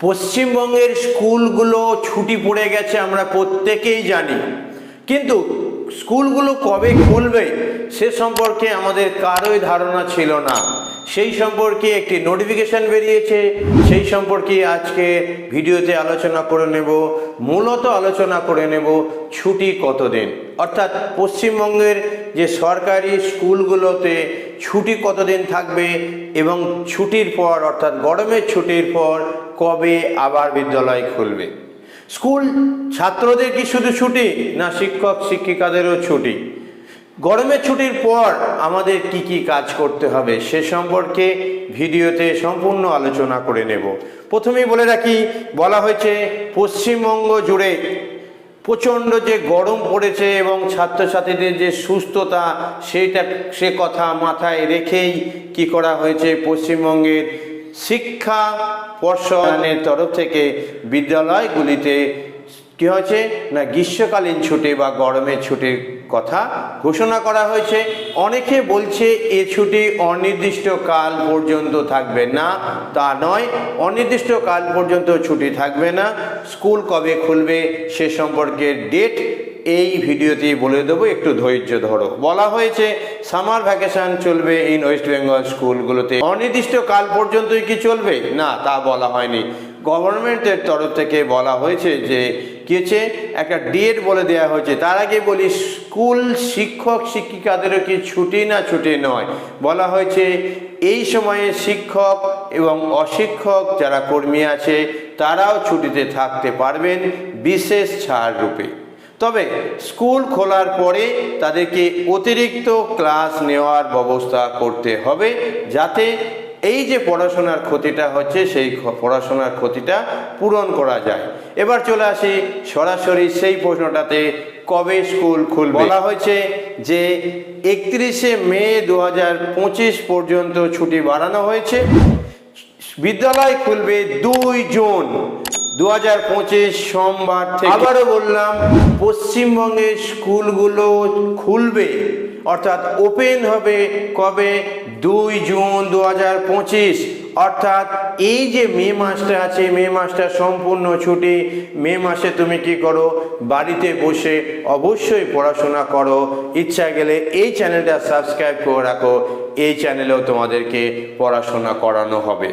পশ্চিমবঙ্গের স্কুলগুলো ছুটি পড়ে গেছে আমরা প্রত্যেকেই জানি। কিন্তু স্কুলগুলো কবে খুলবে সে সম্পর্কে আমাদের কারোই ধারণা ছিল না। সেই সম্পর্কে একটি নোটিফিকেশন বেরিয়েছে, সেই সম্পর্কে আজকে ভিডিওতে আলোচনা করে নেব, মূলত আলোচনা করে নেব ছুটি কতদিন। অর্থাৎ পশ্চিমবঙ্গের যে সরকারি স্কুলগুলোতে ছুটি কতদিন থাকবে এবং ছুটির পর, অর্থাৎ গরমের ছুটির পর, কবে আবার বিদ্যালয় খুলবে? স্কুল ছাত্রদের কি শুধু ছুটি, না শিক্ষক, শিক্ষিকাদেরও ছুটি? গরমের ছুটির পর আমাদের কি কি কাজ করতে হবে, সে সম্পর্কে ভিডিওতে সম্পূর্ণ আলোচনা করে নেব। প্রথমেই বলে রাখি, বলা হয়েছে পশ্চিমবঙ্গ জুড়ে প্রচণ্ড যে গরম পড়েছে এবং ছাত্রছাত্রীদের যে সুস্থতা, সেইটা সে কথা মাথায় রেখেই কি করা হয়েছে পশ্চিমবঙ্গের শিক্ষা পর্ষদের তরফ থেকে বিদ্যালয়গুলিতে কি হয়েছে না গ্রীষ্মকালীন ছুটি বা গরমের ছুটির কথা ঘোষণা করা হয়েছে। অনেকে বলছে এ ছুটি অনির্দিষ্ট কাল পর্যন্ত থাকবে না। তা নয় অনির্দিষ্ট কাল পর্যন্ত ছুটি থাকবে না। স্কুল কবে খুলবে সে সম্পর্কে ডেট এই ভিডিওতেই বলে দেবো। একটু ধৈর্য ধরো। বলা হয়েছে সামার ভ্যাকেশন চলবে ইন ওয়েস্ট বেঙ্গল স্কুলগুলোতে। অনির্দিষ্ট কাল পর্যন্তই কি চলবে? না, তা বলা হয়নি। গভর্নমেন্টের তরফ থেকে বলা হয়েছে যে, কি হচ্ছে? একটা ডেট বলে দেওয়া হয়েছে। তার আগে বলি, স্কুল শিক্ষক শিক্ষিকাদেরও কি ছুটি না ছুটি নয়? বলা হয়েছে, এই সময়ে শিক্ষক এবং অশিক্ষক যারা কর্মী আছে তারাও ছুটিতে থাকতে পারবেন বিশেষ ছাড় রূপে। তবে স্কুল খোলার পরে তাদেরকে অতিরিক্ত ক্লাস নেওয়ার ব্যবস্থা করতে হবে যাতে এই যে পড়াশোনার ক্ষতিটা হচ্ছে, সেই পড়াশোনার ক্ষতিটা পূরণ করা যায়। এবার চলে আসি সরাসরি সেই প্রশ্নটাতে, কবে স্কুল খুল বলা হয়েছে যে একত্রিশে মে দু হাজার পঁচিশ পর্যন্ত ছুটি বাড়ানো হয়েছে। বিদ্যালয় খুলবে দুই জুন দু হাজার পঁচিশ সোমবার থেকে। আবারও বললাম পশ্চিমবঙ্গের স্কুলগুলো খুলবে অর্থাৎ ওপেন হবে কবে? দুই জুন দু হাজার পঁচিশ। অর্থাৎ এই যে মে মাসটা আছে মে মাসটা সম্পূর্ণ ছুটি মে মাসে তুমি কি করো? বাড়িতে বসে অবশ্যই পড়াশোনা করো। ইচ্ছা গেলে এই চ্যানেলটা সাবস্ক্রাইব করে রাখো। এই চ্যানেলেও তোমাদেরকে পড়াশোনা করানো হবে।